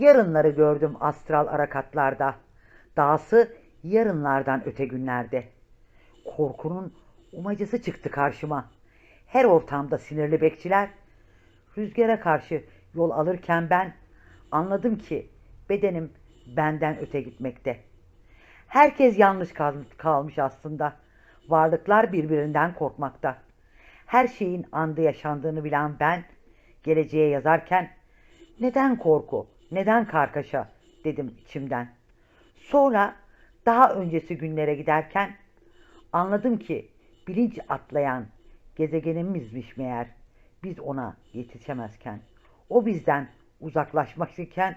Yarınları gördüm astral arakatlarda. Dahası yarınlardan öte günlerde. Korkunun umacısı çıktı karşıma. Her ortamda sinirli bekçiler. Rüzgara karşı yol alırken ben anladım ki bedenim benden öte gitmekte. Herkes yanlış kal- kalmış aslında. Varlıklar birbirinden korkmakta. Her şeyin anda yaşandığını bilen ben geleceğe yazarken neden korku, neden kargaşa dedim içimden. Sonra daha öncesi günlere giderken anladım ki bilinç atlayan gezegenimizmiş meğer biz ona yetişemezken. O bizden uzaklaşmak iken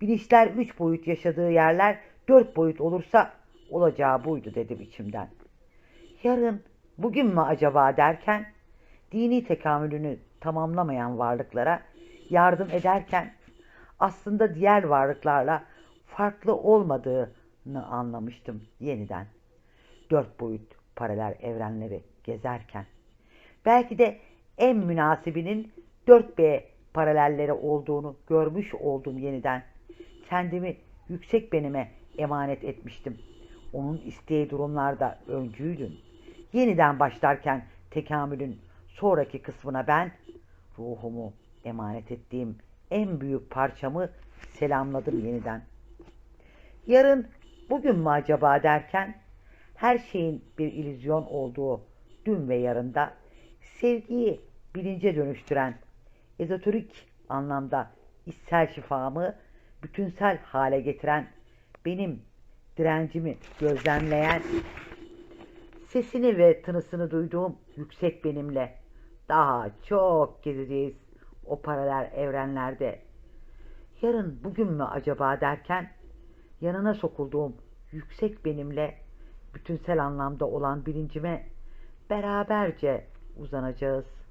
bilinçler üç boyut yaşadığı yerler dört boyut olursa olacağı buydu dedim içimden. Yarın, bugün mü acaba derken dini tekamülünü tamamlamayan varlıklara yardım ederken aslında diğer varlıklarla farklı olmadığını anlamıştım yeniden. Dört boyut paralel evrenleri gezerken. Belki de en münasibinin 4B paralelleri olduğunu görmüş oldum yeniden. Kendimi yüksek benime emanet etmiştim. Onun isteği durumlarda öncüydüm. Yeniden başlarken tekamülün sonraki kısmına ben ruhumu emanet ettiğim en büyük parçamı selamladım yeniden. Yarın bugün mü acaba derken her şeyin bir illüzyon olduğu dün ve yarında sevgiyi bilince dönüştüren ezoterik anlamda içsel şifamı bütünsel hale getiren benim direncimi gözlemleyen sesini ve tınısını duyduğum yüksek benimle daha çok gezeceğiz o paralel evrenlerde. Yarın bugün mü acaba derken yanına sokulduğum yüksek benimle bütünsel anlamda olan bilincime beraberce uzanacağız.